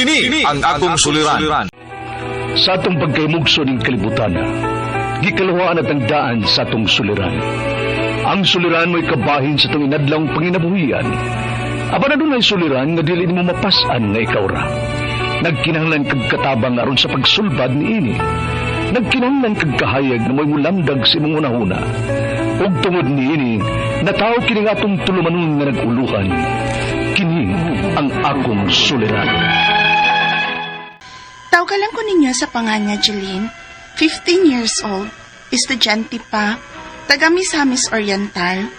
Kini ang akong suliran. Sa atong pagkaymugso ng kalibutan, gikalawaan at ang daan sa atong suliran. Ang suliran mo'y kabahin sa itong inadlang panginabuhian. Aba na doon ay suliran nga dili mo mapasan nga ikaw ra. Nagkinahanglan kag katabang aron sa pagsulbad ni ini. Nagkinahanglan kag kahayag na mo'y mulamdag sa imong unahuna. Ug tungod ni ini, nataw kini nga atong tulumanon nga naguluhan. Kini ang akong suliran. Tawgalan ko ninyo sa panganya, Jeline. 15 years old, estudyante pa, taga Misamis Oriental.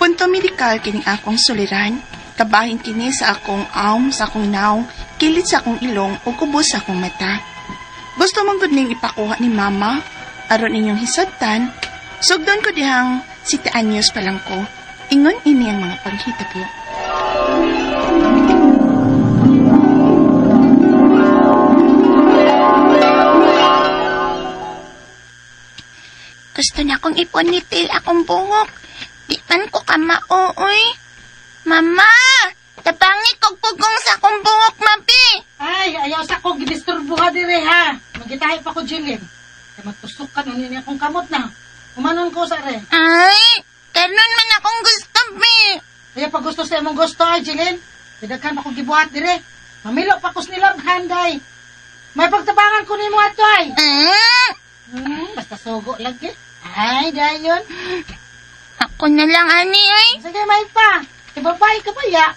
Punto medikal kini akong suliran. Kabahin kini sa akong aum, sa akong naong, kilit sa akong ilong, o kubos sa akong mata. Gusto mong gud ning ipakuha ni mama, aron inyong hisabtan. Sugdon ko dihang siti anyos pa lang ko. Ingon ini ang mga panghitabo. Gusto na akong iponitil akong buhok. Di man ko ka maooy. Mama! Tabangi kog pugong sa akong buhok, mabi! Ay, ayaw sa ko gidisturbuha dire ha. Magitahi pa ko Jilin. Kaya matusukan ano niya akong kamot na. Umanon ko sa re. Ay! Kanon man akong gusto, bi! Kaya pag gusto sa imong gusto ay Jilin. Tidagkan pa ko gibuhat dire. Mamilo pa ko snilabhan day. May pagtabangan ko ni mo ato ay. Ah! Hmm, basta sugo lagi. Ay, dayon. Ako na lang, ani, ay. Sige, may pa. Ibabay ka ba ya?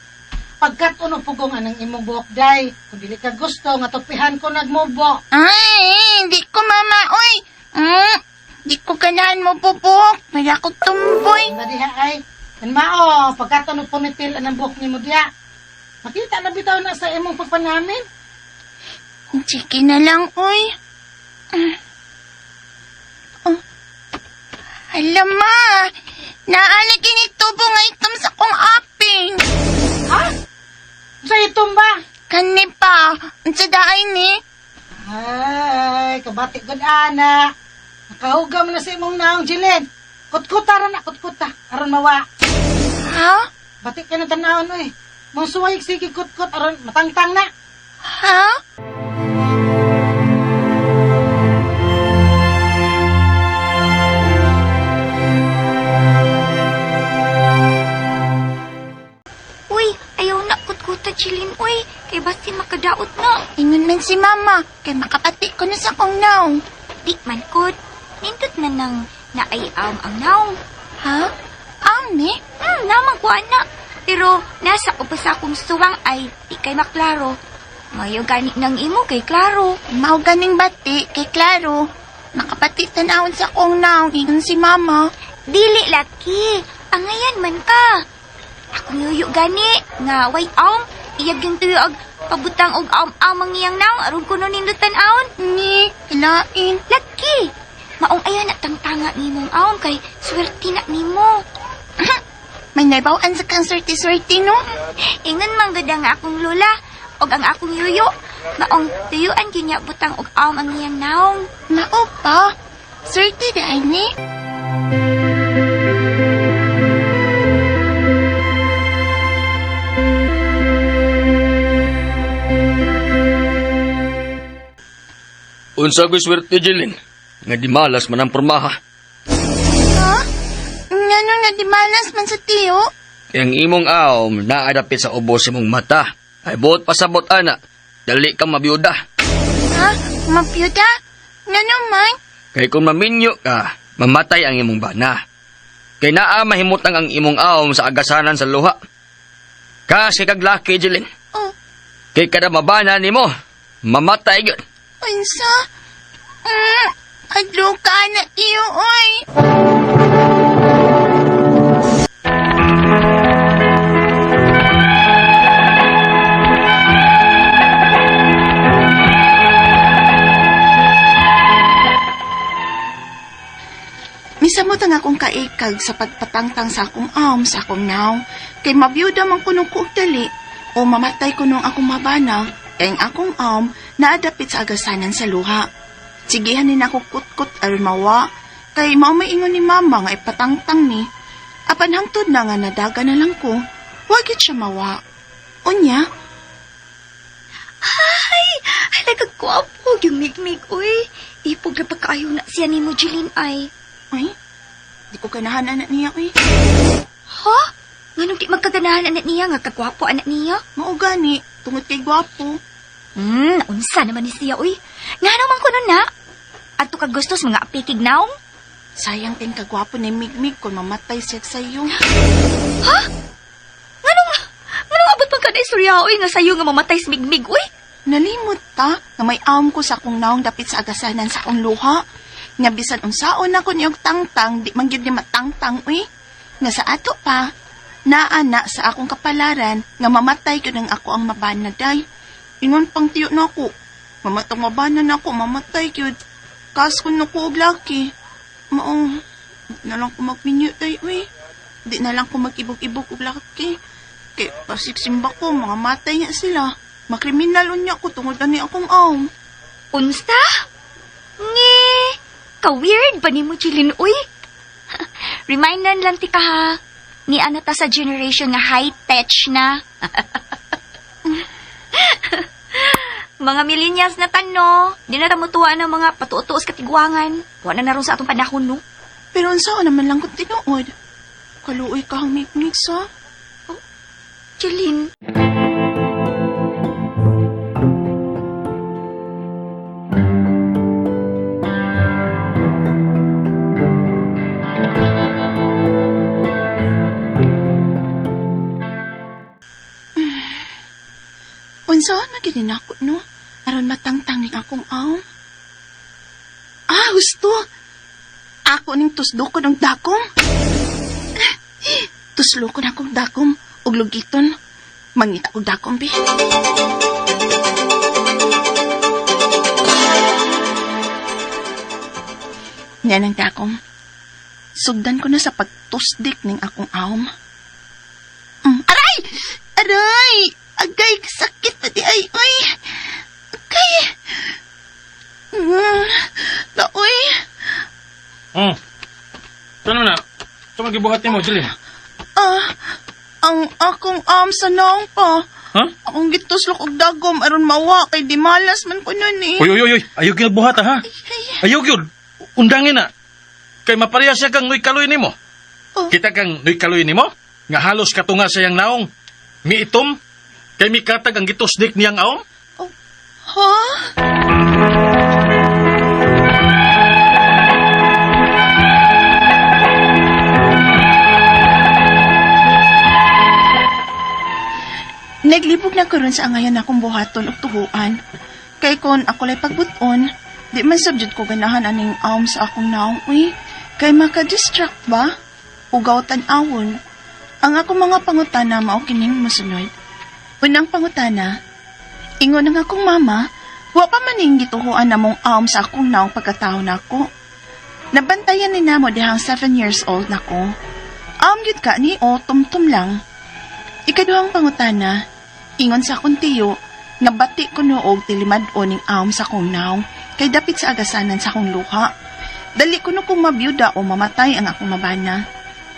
Pagkat uno pugong anang imong buhok day. Kung dili ka gusto, nga tupihan ko nagmubo. Ay, di ko mama, oy. Mm, di ko ganahan mo bubuk. May ako tumboy. Ba diha ay, yan mao, pagkatano punitil ang buhok ni mo diha. Makita na bitaw na sa imong pagpanamin. Sige na lang, oy. Mm. Oh. Alam ma, ito nga itom sa kong aping. Ha? Sa itong ba? Kani pa, ang sa daay ni. Ay, kabati gud ana. Nakahugam na sa imong naong jilid. Kutkuta ra na, kutkuta. Aron mawa. Ha? Batik ka na tanawon oy. Mong suway sige kutkut aron matangtang na. Ha? Chilin, uy. Kay basti makadaot na. Ingon man si mama, kay makapati ko na sa kong naong. Di man kod. Nindot na nang naayaw ang naong. Ha? Ang ni? Hmm, namang ko na. Pero nasa sa akong suwang ay di kay maklaro. Mayo gani ng imo kay klaro. Mao ganing bati, kay klaro. Makapati tanawon sa kong naong, ingon si mama. Dili laki. Angayan man ka. Ako yuyo gani nga way aom iyag yung tuyo ag pabutang og aom amang iyang naong aron kuno nindutan aon. Ni, hilain. Laki! Maong ayaw na tangtanga nimong aon kay swerte na nimo. May naibawaan sa kang swerte-swerte, no? Ingon man gud ang akong lola og ang akong yuyo. Maong tuyuan niya butang og aom ang iyang naong. Mao pa. Swerte ay ni. Unsa ko'y swerte, Jilin. Nga di malas man ang pormaha. Ha? Nga nung nadimalas man sa tiyo? Ang imong aom naadapit sa ubos imong mata. Ay buot pasabot ana. Dali kang mabiyuda. Ha? Mapyuda? Nga naman? Kay kung maminyo ka, mamatay ang imong bana. Kay naa mahimutang ang imong aom sa agasanan sa luha. Kasi kag laki, Jilin. Oh, Kay kada mabana nimo, mamatay gyud. unsa? Mm, na iyo, oy. Misamot ang akong kaikag sa pagpatangtang sa akong am sa akong naong. Kay mabiyuda man kunong kuog dali o mamatay kunong akong mabana ang akong am naadapit sa agasanan sa luha. Sigihan ni ako kutkut aron mawa kay mao may ingon ni mama nga ipatangtang ni. Apan hangtod na nga nadaga na lang ko, wag gyud siya mawa. Unya, Ay, Tay kagwapo, yung migmig, uy. Ipog na pagkaayo na siya ni mo, Jeline, ay. Ay, di ko ganahan anak niya, uy. Ha? Nganong di magkaganahan anak niya, nga kagwapo anak niya? Mao gani, tungod kay gwapo. Hmm, unsa naman ni siya, uy. Nga naman ko nun na. At ka gustos mga apikig naong? Sayang din kagwapo ni Migmig kung mamatay siya sa iyo. Nganong, nganong abot pang kada istorya, uy, nga sayo nga mamatay si Migmig, uy. Nalimot ta nga may aom ko sa akong naong dapit sa agasanan sa akong luha. Nga bisan unsaon ako niyog tangtang, di man gyud ni matangtang, uy. Nga sa ato pa, naana sa akong kapalaran nga mamatay ko ng ako ang mabanaday. Ingon pang tiyo na ako. Na ako, mamatay gyud. Kas ko na ko laki. Mao, di na lang ko magminyo day, uy. Di na lang ko mag-ibog-ibog og laki. Kay pasiksimba ko, mga matay niya sila. Makriminal unya ko tungod ani akong aom. Unsa? Nge, ka-weird ba ni mo, Jeline, uy? Reminder lang ti ka ha. Ni ano ta sa generation nga high-tech na. mga millennials na tano, di na tamutuwa ng mga patutuos katigwangan. Wala na naroon sa atong panahon, no? Pero unsa naman lang kung tinuod? Kaluoy ka ang mikmik sa. Jeline, Unsaon gid ako no? Aron matangtang ning akong aom. Ah, gusto. Ako ning tusdo ko ng dakong. Tuslo ko na akong dakong ug lugiton. Mangita og dakong bi. Yan ang dakong. Sugdan ko na sa pagtusdik ning akong aom. Mm, aray! Aray! Agay, sakit pati ay, ay. Agay. Mm, laoy. Oh. Ano na? Ito magibuhat ni mo, Jillian. Ah, ang akong am sa naong pa. Ha? Akong gituslok og dagom aron mawa kay di malas man ko nun eh. Uy, uy, uy, uy. Ayog yung buhat, ha? Ayog yun. Undangin na. Kay mapareha siya kang nuy kaloy ni mo. Oh. Kita kang nuy kaloy ni mo? Nga halos katunga sa yang naong. Miitom. Kay mikatag ang gitusdik niyang aom. Ha? Naglibog na ko ron sa angayan akong buhaton ug tuhuan. Kay kon ako lay pagbuton, di man subject ko ganahan aning aom sa akong naong uy. Kay maka-distract ba? Ugaw tan-awon. Ang akong mga pangutana mao kining mosunod. Unang pangutana, ingon ng akong mama, wa pa maning gituhuan namong aom sa akong naong pagkatao nako. Nabantayan ni namo dihang 7 years old nako. Aom gyud ka ni o tumtum lang. Ikaduhang pangutana, ingon sa akong tiyo, nga bati ko noog tilimad o ning aom sa akong naong, kay dapit sa agasanan sa akong luha. Dali ko no kung mabiyuda o mamatay ang akong mabana.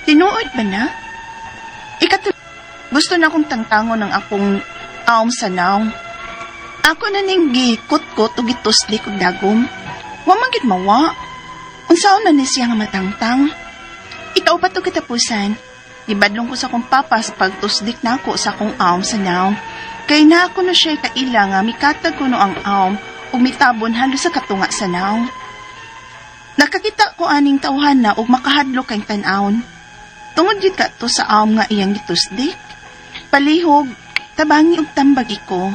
Tinuod ba na? Ikatu gusto na akong tangtangon ng akong aom sa naong. Ako na ning gikot-kot o gitusli kong dagom. Wa man gid mawa. Unsaon na ni siya nga matangtang? Ikaw pa to kitapusan. Ibadlong ko sa akong papas pagtusdik na ako sa akong aom sa naong. Kay na ako na siya kaila nga mikatag ko no ang aom ug mitabon halos sa katunga sa naong. Nakakita ko aning tawhan na ug makahadlo kay tan-awon. Tungod yun ka to sa aom nga iyang gitusdik. Palihog, tabangi og tambagi ko.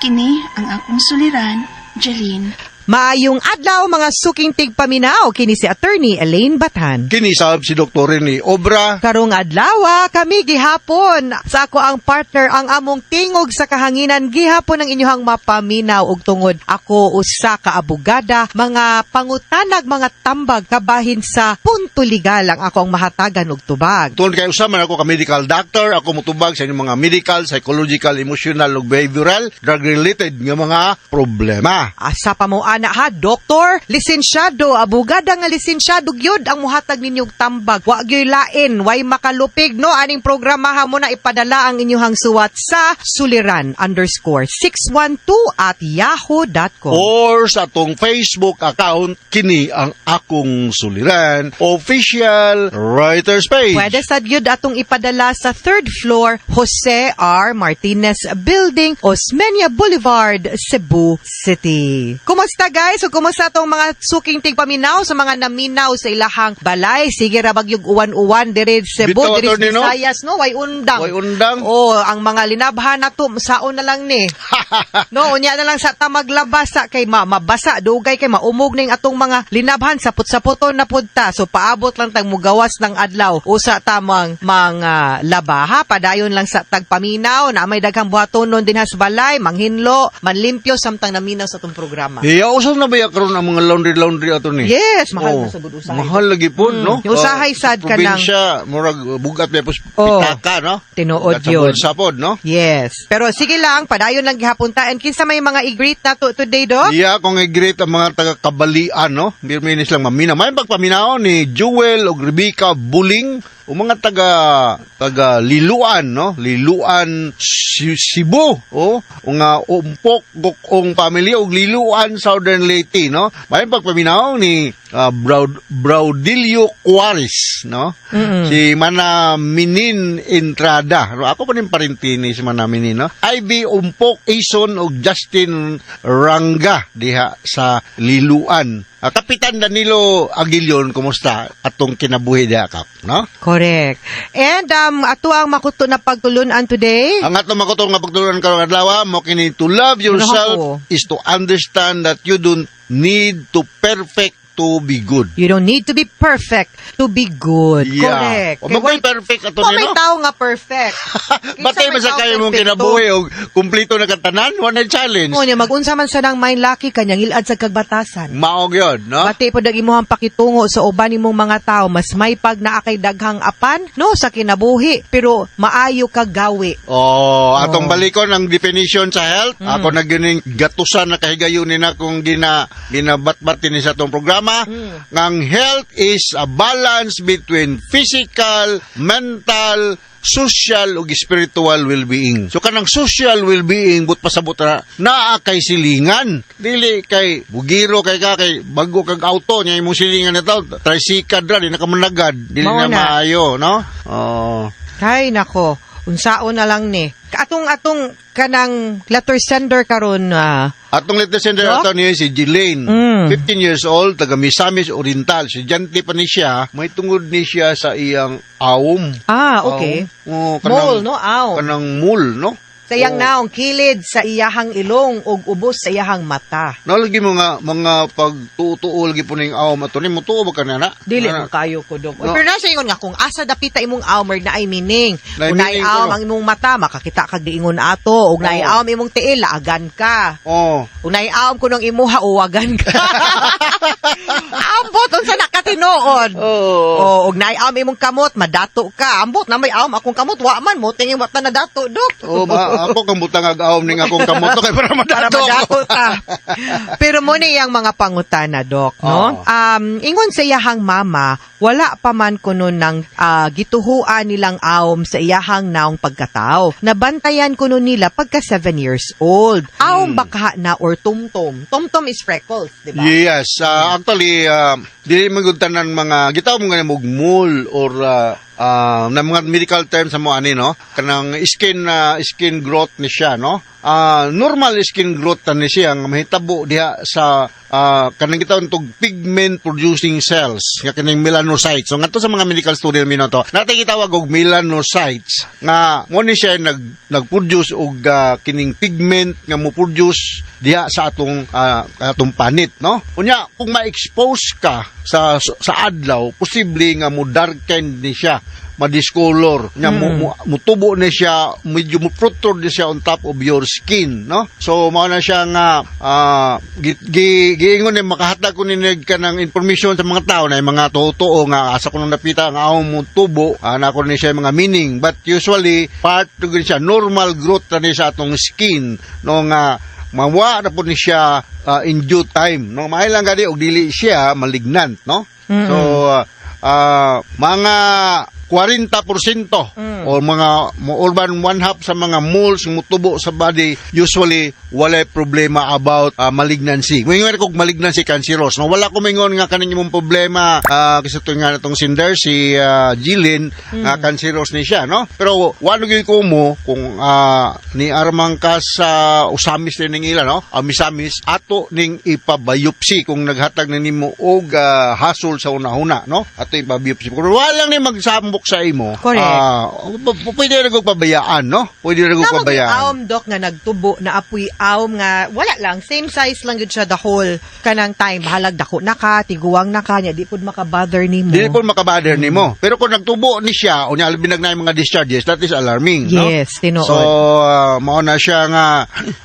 Kini ang akong suliran, Jeline. Maayong adlaw mga suking tigpaminaw kini si attorney Elaine Batan. Kinisab si Dr. Rene Obra. Karong adlaw kami gihapon sa ako ang partner ang among tingog sa kahanginan gihapon ang inyong mapaminaw og tungod ako usa ka abogada mga pangutanag mga tambag kabahin sa punto legal ang ako ang mahatagan og tubag. Tungod kay usaman ako ka medical doctor, ako mutubag sa inyong mga medical, psychological, emotional ug behavioral, drug related nga mga problema. Asa pa mo ana ha, doktor, lisensyado, abogada nga lisensyado gyud ang muhatag ninyong tambag. Wa gyud lain, way makalupig no aning programahan mo na ipadala ang inyong suwat sa suliran underscore 612 at yahoo.com. Or sa atong Facebook account, kini ang akong suliran, official writer's page. Pwede sa gyud atong ipadala sa third floor Jose R. Martinez Building, Osmeña Boulevard, Cebu City. Kumusta guys? O kumusta tong mga suking tigpaminaw sa mga naminaw sa ilahang balay? Sige ra bagyog uwan-uwan diri Cebu, Bitaw, diri? Visayas, no? Way undang. Way undang. Oh, ang mga linabhan na to, saon na lang ni. no, unya na lang sa tamaglabas sa kay ma mabasa dugay kay maumog ning atong mga linabhan sapot-sapoton na punta. So paabot lang tag mugawas ng adlaw usa tamang mga labaha padayon lang sa tagpaminaw na may daghang buhatonon din has balay, manghinlo, manlimpyo samtang naminaw sa atong programa. Iya, usap na ba karon ang mga laundry-laundry ato ni? Yes, mahal Oh, na sa usahay. Mahal lagi po, Mm, no? yung usahay sad ka ng- Probinsya, murag bugat may pus Oh, pitaka, no? tinuod sa yun. bulsa pod, no? Yes. Pero sige lang, padayon lang gihapuntaan. Kinsa may mga i-greet na to today, Doc? Iya, kung i-greet ang mga taga-kabalian, no? Birminis lang mamina. May pagpaminaw ni Jewel o Rebecca Buling, o mga taga taga Liluan, no? Liluan Cebu, oh. O nga umpok gukong pamilya og Liluan Southern Leyte, no? May pagpaminaw ni ah, Braud Braudilio Juarez, no? Si Mana Minin Entrada. No, ako pa rin parintini si Mana Minin, no? Ivy Umpok Ison og Justin Ranga diha sa Liluan. Ah, Kapitan Danilo Aguilion, kumusta? Atong kinabuhi diha kap, no? Correct. And um, ato ang makuto na pagtulunan today. Ang atong makutong nga pagtulunan karong adlaw mo kini to love yourself is to understand that you don't need to perfect to be good. You don't need to be perfect to be good. Correct. O magay perfect ato Kung ni may tao nga perfect. Batay ba sa kayo mong kinabuhi o kumplito na katanan? One challenge. Mo niya magunsa man sa nang main laki kanyang ilad sa kagbatasan. Maog yun, no? Pati po dag imuhang pakitungo sa uban nimong mga tao mas may pag kay daghang apan no sa kinabuhi pero maayo ka gawi. Oh, atong balikon ang definition sa health. Mm. Ako na gining gatusan na kahigayon ni na kung gina ginabatbatin ni sa atong programa. Mm. Ngang health is a balance between physical, mental, social ug spiritual well-being. So kanang social well-being but pasabot na naa kay silingan. Dili kay bugiro kay ka kay bago kag auto nya imong silingan na tao tricycle ra di na ka managad dili na maayo, no? Oh. Hay nako, unsaon na lang ni. Atong atong kanang letter sender karon ah, Atong letter sender Doc? ato niya si Jelaine, Mm. 15 years old, taga Misamis Oriental. Si Jante pa ni siya, may tungod ni siya sa iyang awom. Ah, okay. Oh, Mole, no? Aw. Kanang mul, no? Sa iyang Oo. naong kilid sa iyahang ilong ug ubos sa iyahang mata. Nalagi mga mga pagtutuo lagi po ning awom ato ni mo tuo ba kanana? Dili mo kayo ko dog. No. Pero nasa ingon nga kung asa dapita imong awmer na ay mining. Na ay Kung naay mining ko, awm ang imong mata makakita kag diingon ato ug naay Oo. awm imong tiil laagan ka. Oh. Kung naay awm kunong imuha uwagan ka. Ambot unsa nakatinuod. Oh. Oh, ug naay awm imong kamot madato ka. Ambot na may awm akong kamot wa man mo tingin wa ta na dato dok. Oh, ma- ako kang butang ag awom ning akong kamoto kay para para madato. ta. Pero mo ni yang mga pangutana, Dok, no? Oo. Um, ingon sa iyahang mama, wala pa man kuno ng ah, gituhuan nilang awom sa iyahang naong pagkatao. Nabantayan kuno nila pagka 7 years old. Awom baka na or tumtum. Tumtum is freckles, di ba? Yes, uh, actually uh, dili maguntan ng mga gitaw mo nga mug mole or uh, uh, na mga medical terms sa mo ani no? Kanang skin uh, skin growth ni siya no Ah, normal skin growth ta ni siya. Nga mahitabo diha sa uh, kanang gitaw tog pigment producing cells nga kanang melanocytes. So ngadto sa mga medical student mi to natay gitawag og melanocytes nga mo ni siya nag nag-produce og ah, kining pigment nga mo produce diha sa atong ah, atong panit no? Unya kung ma-expose ka sa sa adlaw posible nga mo darken ni siya madiscolor. Nya mo, mo, mutubo na siya medyo mo protrude siya on top of your skin no? So mao na siya nga ah, gi, gi, giingon ni makahatag ko ni ka ng information sa mga tao na mga totoo nga asa ko nung napita nga ako mo tubo ana ko ni siya mga meaning. But usually part to siya normal growth na ni sa atong skin no? Nga mawa na po ni siya ah, in due time no? Maay lang gani og dili siya malignant no? So ah, ah, mga 40% o mga urban one half sa mga moles mutubo sa body usually walay problema about ah, malignancy. Ngayon kog malignancy cancerous. No wala ko mingon nga kaning imong problema ah, kasi to nga natong sinder si ah, Jilin nga cancerous ni siya no. Pero wano gyud ko mo kung ah, ni armang ka sa usamis ni ning ila no. Amisamis ato ning ipabiopsy kung naghatag na nimo og ah, hasol sa una-una no. Ato ipabiopsy. Kung wala ni magsambok sa imo. Correct. ah, pwede ra kog pabayaan no. Pwede kog Tama pabayaan. aom dok nga nagtubo na apoy aom nga wala lang same size lang gud siya the whole kanang time bahalag dako na ka tiguwang na ka nya di pud makabother nimo. Dili po makabader nimo. Pero kung nagtubo ni siya o niya albinag na yung mga discharges, that is alarming, no? Yes, tinuod. So, uh, mao na siya nga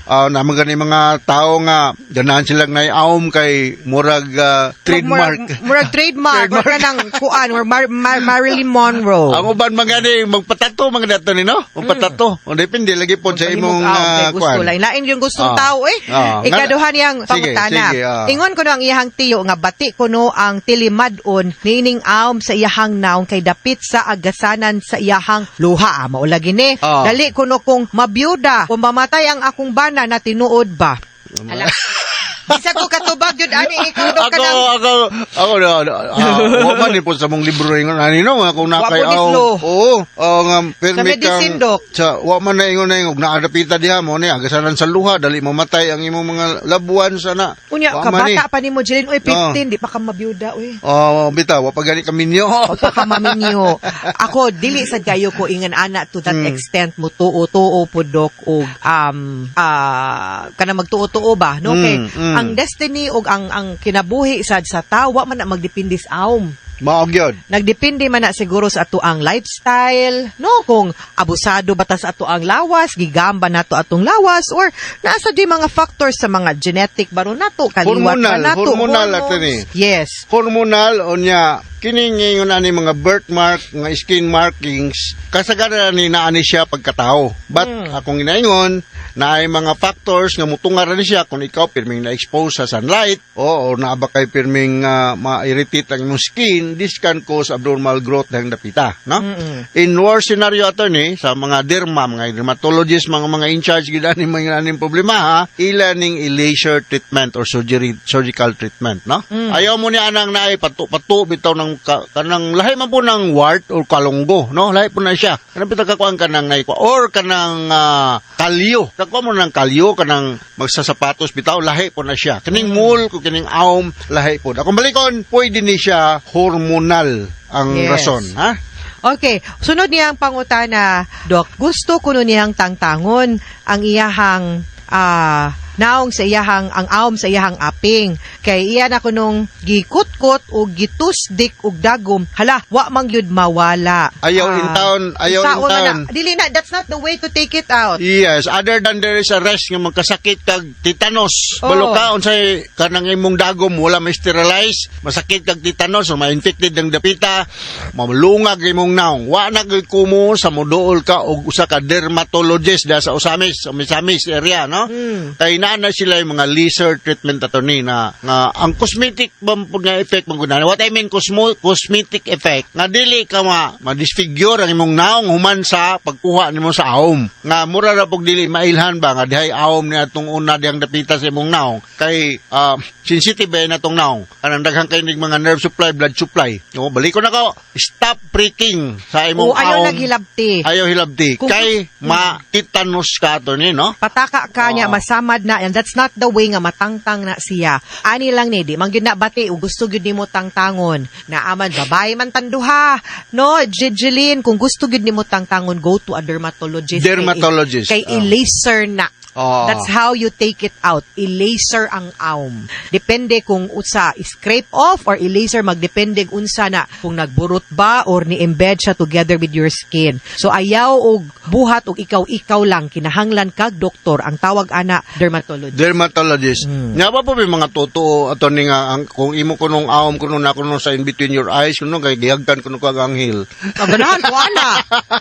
uh, naman gani mga tao nga ganahan silang naiawom kay murag uh, trademark. Murag, murag trademark, or kanang kuan or Mar- Mar- Marilyn Monroe. Ang uban mga ni magpatato mga dato ni no? Magpatato. O depende lagi po sa imong uh, gusto lain. Lain yung gustong Ah. tao eh. Ah. Ikaduhan niyang Sige, pangutana. sige, ah. Ingon ko no ang iyang tiyo nga bati ko no ang tilimadon nining aom sa iyahang naong kay dapit sa agasanan sa iyahang luha. Ah, Maula gini. Ah. Dali ko no kung mabiyuda kung mamatay ang akong bana na tinuod ba. Ala. Isa ko katubag yun ani ikaw do ako, ka nang ako, ako, uh, uh, man din po sa mong libro ingon, ani no, nga kung Wa po nislo. Oo, oh, nga, permit medicine, kang, Dok. sa, wa man na ingon na ingon, naadapita diha mo, ni, agasanan sa luha, dali mamatay ang imong mga labuan sana. Unya, Wa man ni. kabata pa ni mo, Jeline. Uy, 15, Oh. di pa ka mabiyuda, uy. Oh, bitaw, wa pa gani kami niyo. pagkakamaminyo. Ako, dili sa gayo ko ingan ana to that Hmm. extent mo tuo-tuo po dok og um ah kana magtuo-tuo ba no Hmm, kay hmm. Ang destiny og ang ang kinabuhi sad sa tawa man na magdepende sa awm Maog yun. Nagdepende man na siguro sa ato ang lifestyle, no? Kung abusado ba ta sa ato ang lawas, gigamba na to atong lawas, or nasa di mga factors sa mga genetic baro nato, kaliwat Hormonal, nato, hormonal hormones. ato ni. Yes. hormonal o niya kining ngayon ani mga birthmark nga skin markings kasagaran ni naani siya pagkatao but Hmm. akong ginaingon na ay mga factors nga mutungar ni siya kung ikaw pirming na expose sa sunlight o, o naaba kay pirming uh, ma-irritate ang imong skin this can cause abnormal growth ng dapita no? In worst scenario attorney sa mga derma mga dermatologist mga mga in charge gid ani mga aning problema ha? Ila ning laser treatment or surgery surgical treatment no? Ayaw mo ni anang naay patu patu bitaw ng ka, kanang lahi man po ng wart or kalunggo no? Lahi po na siya. Kanang bitaw kakuan kanang naay or kanang ah, kalyo. Kakuan mo ng kalyo kanang magsasapatos bitaw lahi po na siya. Kining mole ko kining aum lahi po akong balikon pwede ni siya hormonal ang Yes. rason ha Okay, sunod niyang pangutana, Doc. Gusto ko no niyang tangtangon ang iyahang ah naong sa iyahang ang awom sa iyahang aping kay iya na kunong gikutkot o gitusdik og dagom hala wa man gyud mawala Ayaw Ah, in town, ayaw in na town. na. dili na that's not the way to take it out Yes, other than there is a risk nga magkasakit kag tetanus. Oo. Balo ka unsay kanang imong dagom wala ma sterilize, masakit kag tetanus o ma-infected ang dapita, mamulungag imong naong. Wa na kumo sa moduol ka og usa ka dermatologist da sa Usamis, sa Misamis area, no? Kay naa na sila yung mga laser treatment ato ni na nga ang cosmetic bang pud nga effect manggunan. What I mean cosmo, cosmetic effect nga dili ka ma, ma-disfigure ang imong naong human sa pagkuha nimo sa aom. Nga mura ra pug dili mailhan ba nga dihay aom ni atong una diyang dapita sa imong naong kay ah, sensitive ba na tong naong. Kanang daghang kay nig mga nerve supply, blood supply. O balik ko na ko, stop pricking sa imong o ayaw aom. naghilabti Ayaw hilabti. Kung- kay ma-tetanus ka to ni, no? pataka ka niya masamad na and that's not the way nga matangtang na siya. Ani lang ni di man gyud na bati ug gusto gyud nimo tangtangon. Na aman babae man tanduha. No Jejeline kung gusto gyud nimo tangtangon go to a dermatologist Dermatologist, kay, oh. i-laser na Oo. That's how you take it out. I-laser ang aum. Depende kung usa scrape off or i-laser magdepende unsa na kung nagburot ba or ni-embed siya together with your skin. So ayaw og buhat og ikaw-ikaw lang kinahanglan kag doktor ang tawag ana dermatologist. Dermatologist. Hmm. Nga ba po may mga totoo ato ni nga ang, kung imo kunong aom kuno na kuno sa in between your eyes kuno kay gihagtan kuno kag anghel. Kaganahan ko ana.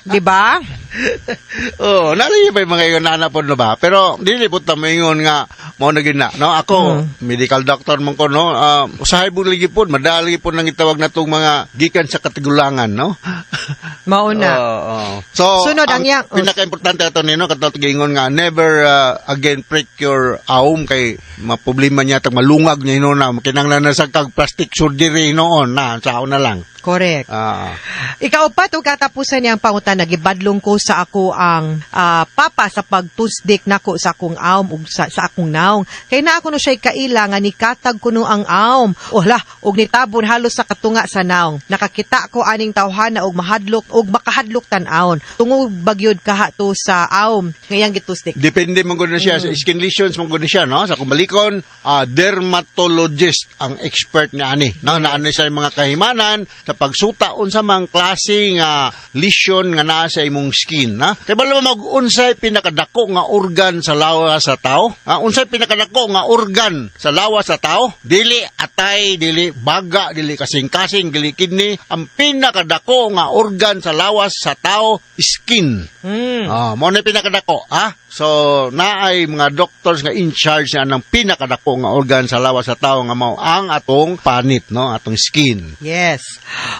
'Di ba? oh, nari pa yung mga yung nanapod na ba? Pero, dili po tamingon nga, mo na gina, no? Ako, medical doctor man ko, no? Uh, usahay po lagi po, madali po nang itawag na itong mga gikan sa katigulangan, no? Mauna. Oo. So, Sunod ang yang- pinaka-importante ito nino, katong gingon nga, never uh, again prick your aum kay maproblema niya, tag malungag niya ino na, kinanglan na sa kag plastic surgery noon na, sao na lang. Correct. Ah. Ikaw pa to katapusan niyang pangutan nagibadlong ko sa ako ang ah, papa sa pagtusdik nako sa akong aom ug sa, sa akong naong. Kay na ako no siya kaila nga nikatag kuno ang aom. Wala ug nitabon halos sa katunga sa naong. Nakakita ko aning tawhana og mahadlok ug makahadlok tan-aon. Tungod bagyod kaha to sa aom ngayang gitusdik. Depende man gud na siya sa skin lesions man gud na siya no sa kumbalikon ah, dermatologist ang expert ni ani no na ano yung mga kahimanan sa pagsuta unsa mang klase nga lesion nga naa sa imong skin na kay balo mag unsay pinakadako nga organ sa lawas sa tao ah, unsay pinakadako nga organ sa lawas sa tao dili atay dili baga dili kasing-kasing dili kidney ang pinakadako nga organ sa lawas sa tao skin Hmm. Ah, mo na pinakadako, ha? So, naay mga doctors nga in charge na ng pinakadako nga organ sa lawas sa tao nga mao ang atong panit, no? Atong skin. Yes.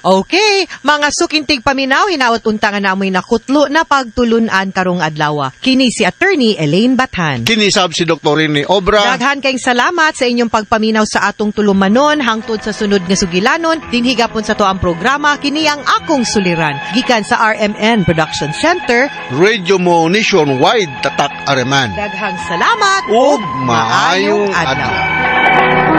Okay, mga sukintig paminaw, hinaot untangan namoy nakutlo na pagtulunan karong adlaw. Kini si attorney Elaine Bathan. Kinisab si Dr. ni Obra. Daghan kayong salamat sa inyong pagpaminaw sa atong tulumanon hangtod sa sunod nga sugilanon. Dinhigapon sa to ang programa kini ang akong suliran gikan sa RMN Production Center. Radio mo nationwide tatak areman. Daghang salamat Ug maayong adlaw.